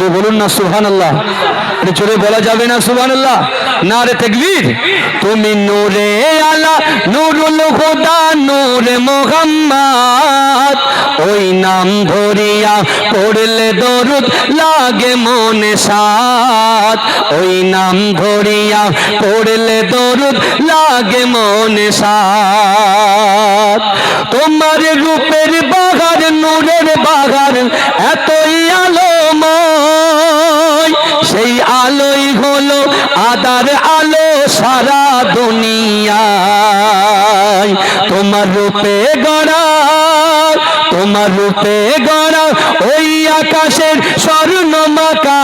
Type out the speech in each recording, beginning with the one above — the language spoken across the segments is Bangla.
জোরে বলুন না সুহান আল্লাহ এটা জোরে বলা যাবে না সুহান আল্লাহ না, রে তেকবীর? তুমি নূরে আলা, নুরুল হুদা, নূরে মোহাম্মদ। ওই নাম ধরিয়া পড়লে দরুদ লাগে মনে সাত ওই নাম ধরিয়া পড়লে দরুদ লাগে মনে সাত আলোই হলো আদার আলো সারা দুনিয়ায়। তোমার রূপে গড়া তোমার রূপে গড়া ওই আকাশের স্বর্ণ মাকা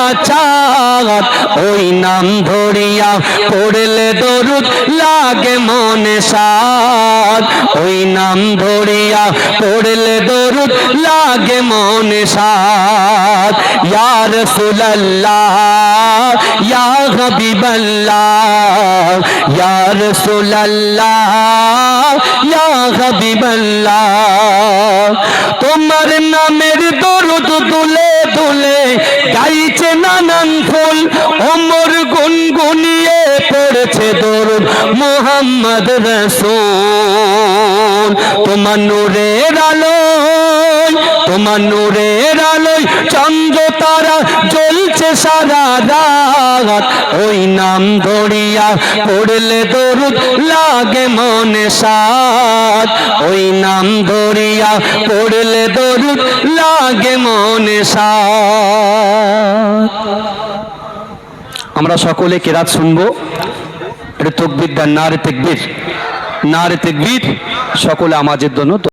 ওই নাম ধরিয়া পড়লে দরুদ লাগে মনে সাদ। ওই নাম ধরিয়া পড়লে দরুদ লাগে মনে সাদ। ইয়া রাসূলুল্লাহ, ইয়া হাবিবাল্লাহ, ইয়া রাসূলুল্লাহ, ইয়া হাবিবাল্লাহ। তোমার নামের দরুদ তুলে তুলে গাইছে নানান ফুল অমর গুনগুনিয়ে পড়েছে দরুদ, মোহাম্মদ রসুল। তোমার নূরের আলোয়, তোমার নূরের আলোয় চন্দ্র তারা জ্বলছে সারা রাত। ওই নাম ধরিয়া পড়লে দরুদ লাগে মনে সাত ওই নাম ধরিয়া পড়লে দরুদ লাগে মনে সাত আমরা সকলে কেরাত শুনব? এটা তকবির দেন না রে তেকবির। না রে তেকবির, সকলে আমাদের জন্য